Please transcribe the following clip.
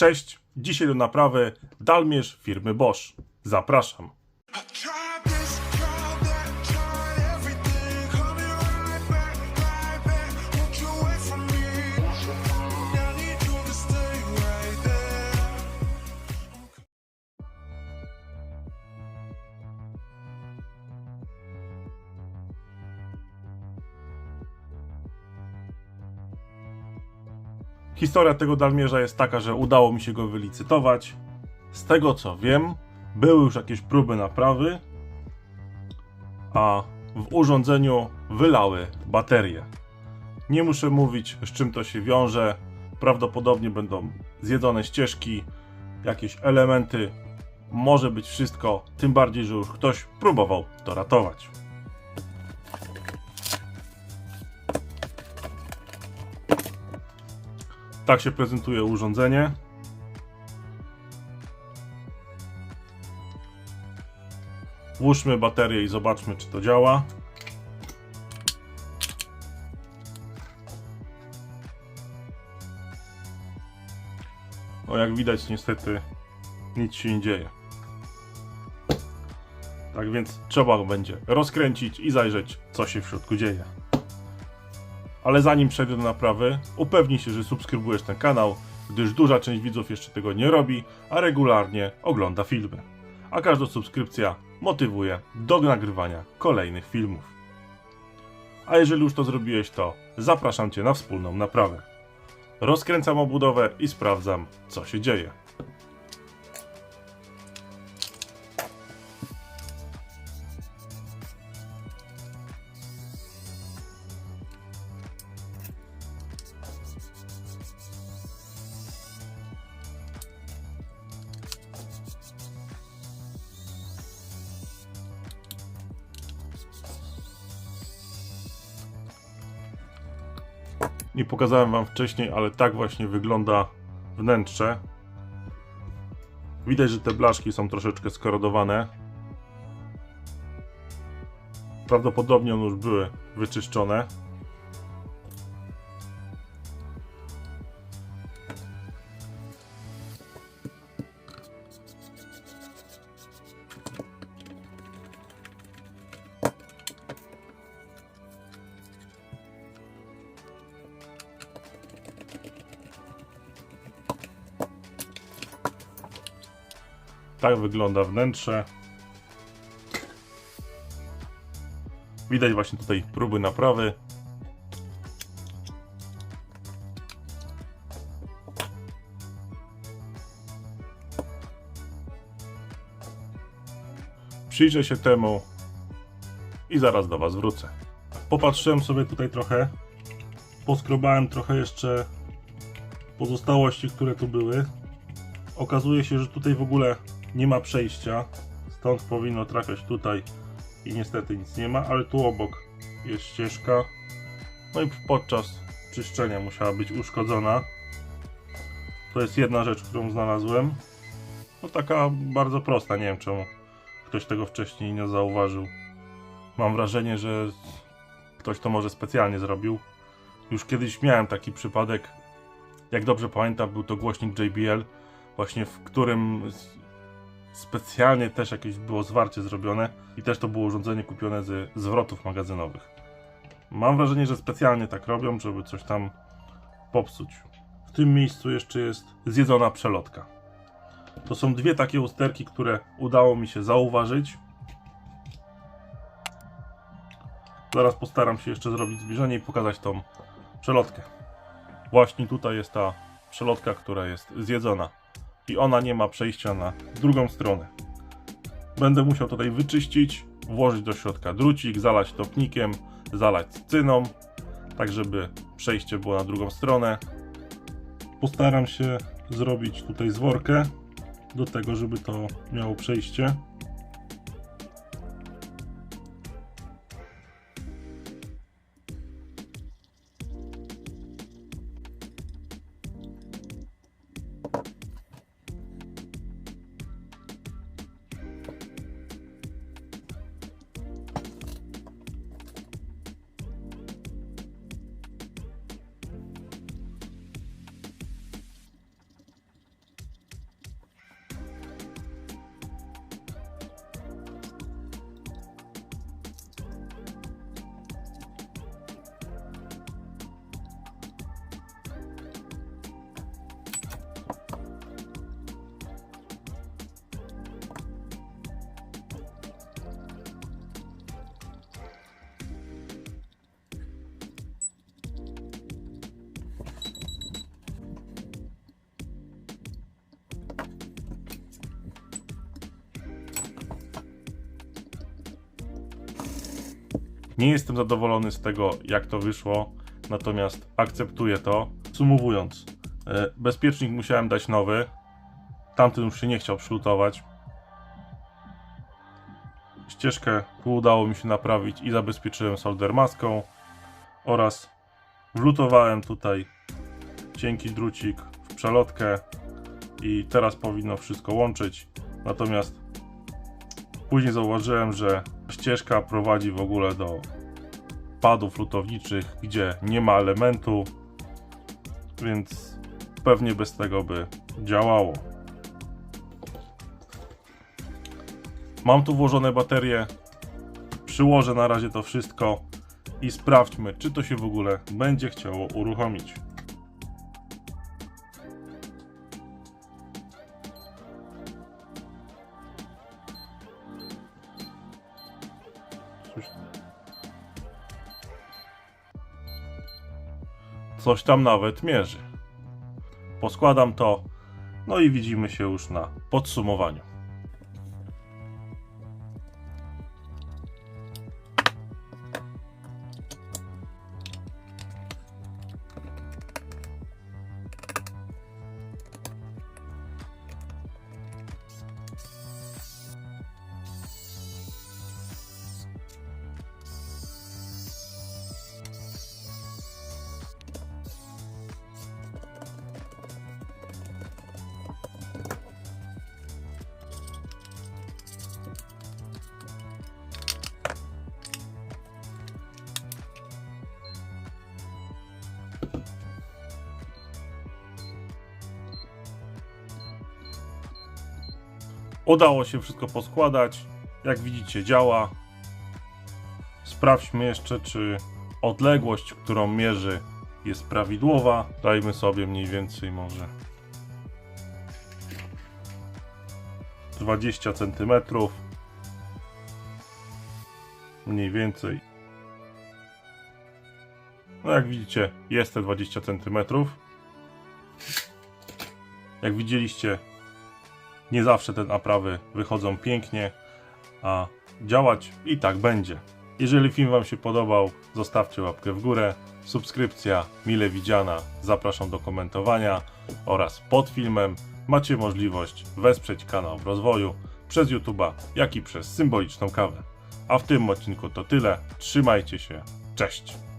Cześć, dzisiaj do naprawy Dalmierz firmy Bosch. Zapraszam. Historia tego Dalmierza jest taka, że udało mi się go wylicytować. Z tego co wiem, były już jakieś próby naprawy, a w urządzeniu wylały baterie. Nie muszę mówić, z czym to się wiąże. Prawdopodobnie będą zjedzone ścieżki, jakieś elementy. Może być wszystko, tym bardziej, że już ktoś próbował to ratować. Tak się prezentuje urządzenie. Włóżmy baterię i zobaczmy, czy to działa. No jak widać, niestety nic się nie dzieje. Tak więc trzeba będzie rozkręcić i zajrzeć, co się w środku dzieje. Ale zanim przejdę do naprawy, upewnij się, że subskrybujesz ten kanał, gdyż duża część widzów jeszcze tego nie robi, a regularnie ogląda filmy. A każda subskrypcja motywuje do nagrywania kolejnych filmów. A jeżeli już to zrobiłeś, to zapraszam Cię na wspólną naprawę. Rozkręcam obudowę i sprawdzam, co się dzieje. Nie pokazałem wam wcześniej, ale tak właśnie wygląda wnętrze. Widać, że te blaszki są troszeczkę skorodowane. Prawdopodobnie one już były wyczyszczone. Tak wygląda wnętrze. Widać właśnie tutaj próby naprawy. Przyjrzę się temu i zaraz do Was wrócę. Popatrzyłem sobie tutaj trochę, poskrobałem trochę jeszcze pozostałości, które tu były. Okazuje się, że tutaj w ogóle nie ma przejścia, stąd powinno trafiać tutaj i niestety nic nie ma, ale tu obok jest ścieżka. No i podczas czyszczenia musiała być uszkodzona. To jest jedna rzecz, którą znalazłem. No taka bardzo prosta, nie wiem czemu ktoś tego wcześniej nie zauważył. Mam wrażenie, że ktoś to może specjalnie zrobił. Już kiedyś miałem taki przypadek, jak dobrze pamiętam, był to głośnik JBL, właśnie w którym specjalnie też jakieś było zwarcie zrobione i też to było urządzenie kupione ze zwrotów magazynowych. Mam wrażenie, że specjalnie tak robią, żeby coś tam popsuć. W tym miejscu jeszcze jest zjedzona przelotka. To są dwie takie usterki, które udało mi się zauważyć. Zaraz postaram się jeszcze zrobić zbliżenie i pokazać tą przelotkę. Właśnie tutaj jest ta przelotka, która jest zjedzona. I ona nie ma przejścia na drugą stronę. Będę musiał tutaj wyczyścić, włożyć do środka drucik, zalać topnikiem, zalać cyną, tak żeby przejście było na drugą stronę. Postaram się zrobić tutaj zworkę do tego, żeby to miało przejście. Nie jestem zadowolony z tego, jak to wyszło, natomiast akceptuję to. Sumowując, e, bezpiecznik musiałem dać nowy. Tamten już się nie chciał przylutować. Ścieżkę udało mi się naprawić i zabezpieczyłem solder maską oraz wlutowałem tutaj cienki drucik w przelotkę i teraz powinno wszystko łączyć. Natomiast później zauważyłem, że ścieżka prowadzi w ogóle do padów lutowniczych, gdzie nie ma elementu, więc pewnie bez tego by działało. Mam tu włożone baterie. Przyłożę na razie to wszystko i sprawdźmy, czy to się w ogóle będzie chciało uruchomić. Coś, coś tam nawet mierzy. Poskładam to, no i widzimy się już na podsumowaniu. Udało się wszystko poskładać. Jak widzicie, działa. Sprawdźmy jeszcze, czy odległość, którą mierzy, jest prawidłowa. Dajmy sobie mniej więcej może 20 cm. Mniej więcej. No jak widzicie, jest te 20 cm. Jak widzieliście, nie zawsze te naprawy wychodzą pięknie, a działać i tak będzie. Jeżeli film Wam się podobał, zostawcie łapkę w górę, subskrypcja mile widziana, zapraszam do komentowania oraz pod filmem macie możliwość wesprzeć kanał w rozwoju przez YouTube'a, jak i przez symboliczną kawę. A w tym odcinku to tyle, trzymajcie się, cześć!